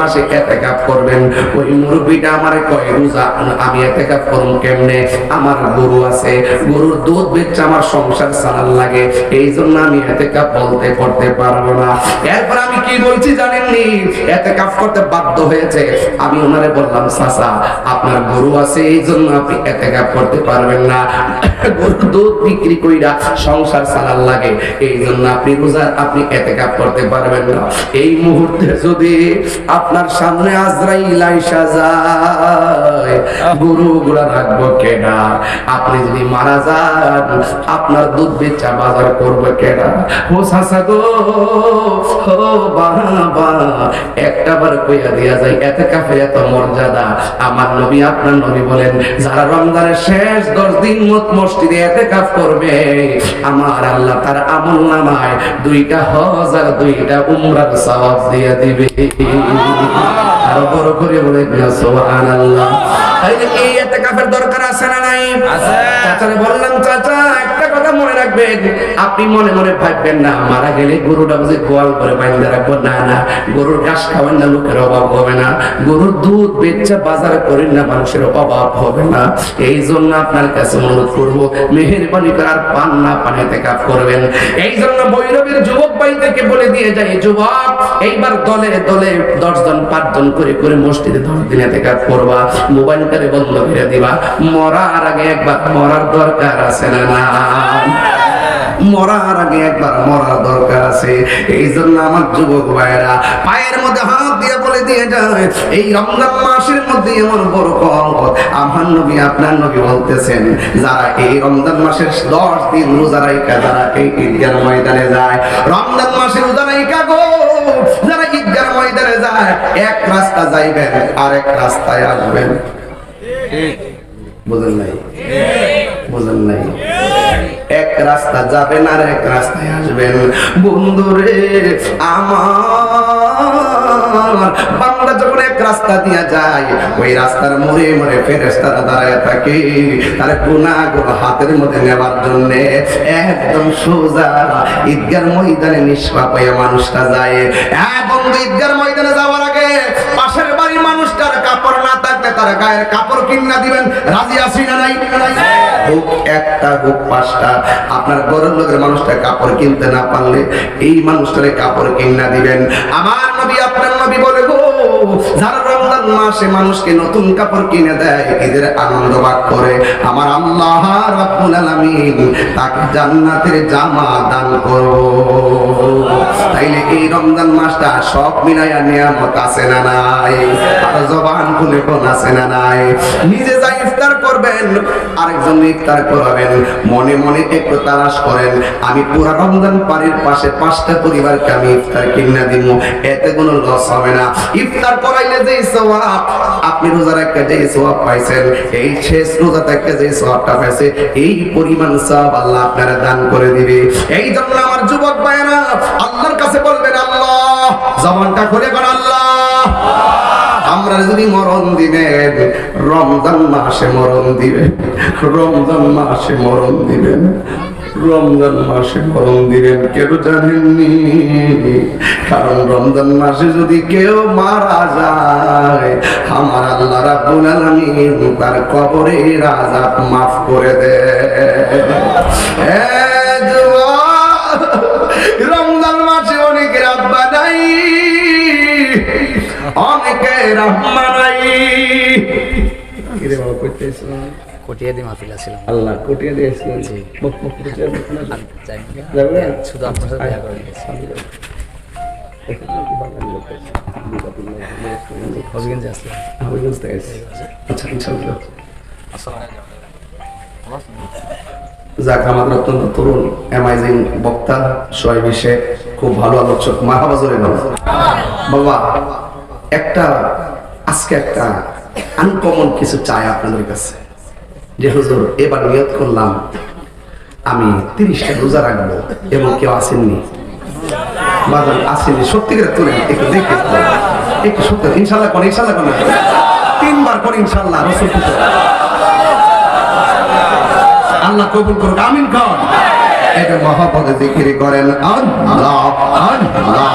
মাসে এতেকাপ করবেন। ওই মুরব্বীটা আমারে কয়, রোজা, আমি এতেকাপ করুম কেমনে? আমার গরু আছে, গরুর দুধ বেচে আমার সংসার চালান লাগে। এই জন্য আমি এতেকাপ বলতে, করতে পারব না। এরপর আমি কি বলছি জানেননি? এতেকাপ করতে বাধ্য হয়েছে। আমি ওনারে বললাম, চাচা, আপনার গরু আছে এই জন্য আপনি এতেকাপ করতে পারবেন না। গরুর দুধ বিক্রি কইরা সংসার চালান লাগে। এই জন্য আপনি রোজা, আপনি এতেকাপ করতে পারবেন না। এই মুহূর্তে যদি আপনার সামনে আজরাইল আইসা গরু গুলা রাখব কেনা আপনি যদি মারা যান, আপনার দুধ বেচা বাজার করব কেনা ও সাসা গো বাবা, একটা বার কইয়া দিয়া যায় এতে কাফে এত মর্যাদা। আমার নবী, আপনার নবী বলেন, যারা রমজানের শেষ দশ দিন মত মসজিদে এতে কাফ করবে, আমার আল্লাহ তার আমল নামায় দুইটা হজ আর দুইটা উমরার সওয়াব দিয়ে দিবে। আরও বড় করে বলে সুবহানাল্লাহ। তাইলে এই এতে কাফের দরকার আছে না নাই? চাচারে বললাম চাচা মনে রাখবেন, আপনি মনে মনে ভাববেন না, মারা গেলে গরুটা বুঝে গোয়াল করে বাইন্দা রাখব? না না, গরুর ঘাস খাওয়ান না, লোকের অভাব হবে না। গরুর দুধ বেচা বাজারে করেন না, মানুষের অভাব হবে না। এই জন্য আপনার কাছে অনুরোধ করব, মেহেরবানি করে আর পান না পানিতে কাপ করবেন। এই জন্য বৈরবের যুবক ভাই থেকে বলে দিয়ে যায় যুবক, এইবার দলে দলে দশজন, পাঁচজন করে করে মসজিদে দশ দিনে থেকে করবা। মোবাইলটারে বন্ধ করে দিবা। মরার আগে একবার মরার দরকার আছে না না? মরার আগে একবার মরার দরকার আছে। এই জন্য আমার যুবক ভাইয়েরা, পায়ের মধ্যে হাত দিয়ে বলে দিয়ে যায়, এই রমজান মাসের মধ্যে এমন বড় কম আমার নবী, আপনার নবী বলতেছেন, যারা এই রমজান মাসের দশ দিন রোজা রাইকা যারা এই ঈদগার ময়দানে যায়। রমজান মাসে রোজা রাইকা গো, যারা ঈদগার ময়দানে যায়, এক রাস্তা যাইবেন আর এক রাস্তায় আসবেন। বুঝেন নাই? বুঝেন নাই? এক রাস্তা যাবেন আর এক রাস্তায় আসবেন। বন্ধুরে আমার যখন এক রাস্তা দিয়া যায়, ওই রাস্তার মোড়ে মোড়ে ফেরেস্তারা দাঁড়ায় থাকে। তার গুণাগুলো হাতের মধ্যে নেবার জন্য একদম সোজা ঈদগার ময়দানে নিষ্পাপ হয়ে মানুষটা যায়। হ্যাঁ বন্ধু, ঈদগার ময়দানে তার গায়ের কাপড় কিনা দিবেন? রাজি আসি না নাই? হোক, একটা হোক, পাঁচটা। আপনার গরম লোকের মানুষটা কাপড় কিনতে না পারলে এই মানুষটারে কাপড় কিনা দিবেন। আমার নবী, আপনার নবী বলে গো, যারা মাসে মানুষকে নতুন কাপড় কিনে দেয়, ঈদের আনন্দ ভাগ করে। আমার আল্লাহ রাব্বুল আলামিন তাকে জান্নাতের জামা দান করব। তাইলে এই রমজান মাসটা সব মিলাইয়া নিয়ামত আছে না নাই? আর জবান খুলে কোন আছে না নাই? নিজে যা ইফতার করবেন? আরেকজন ইফতার করাবেন। মনে মনে একটু তালাশ করেন, আমি পুরা রমজান পাড়ির পাশে পাঁচটা পরিবারকে আমি ইফতার কিনা দিব, এতে কোনো লস হবে না। ইফতার করাইলে যে সওয়াব, আপনি রোজা রাখতে যে সওয়াব পাইছেন, এই শেষ রোজা থেকে যে সওয়াবটা পাইছে, এই পরিমাণ সওয়াব আল্লাহ আপনারা দান করে দিবে। এই জন্য আমার যুবক ভাইয়েরা, আল্লাহর কাছে বলবেন, আল্লাহ, জবানটা কর আল্লাহ আমরা যদি মরণ দিবেন রমজান মাসে মরণ দিবেন রমজান মাসে মরণ দিবেন রমজান মাসে মরণ দিবেন কেউ জানেননি? কারণ রমজান মাসে যদি কেউ মারা যায়, আমার আল্লাহ রাব্বুল আলামিন তার কবরের আযাব মাফ করে দেয় কিরে বাবা কটিয়া দিয়ে মাহফিল ছিলাম আল্লাহ কোটিয়ে জি। শুধু আপনার সাথে দেখা করে গেছি আসলাম। আচ্ছা ইনশাআল্লাহ যাক আমাদের অত্যন্ত তরুণ অ্যামাইজিং বক্তা বিশ্বে খুব ভালো আলোচক মাহাবাজরে বাবা একটা আজকে একটা আনকমন কিছু চাই আপনাদের কাছে। যে হুজুর, এবার নিয়ত করলাম, আমি তিরিশটা রোজা রাখব এবং কেউ আসেননি। আসেনি সত্যি করে একটু দেখে একটু সত্যি, ইনশাল্লাহ কোন ইনশাল্লাহ কোন তিনবার করে, ইনশাল্লাহ, রসুল আল্লাহ কবুল করুক, আমিন খান এটা মহাপদে করেন আল্লাহ।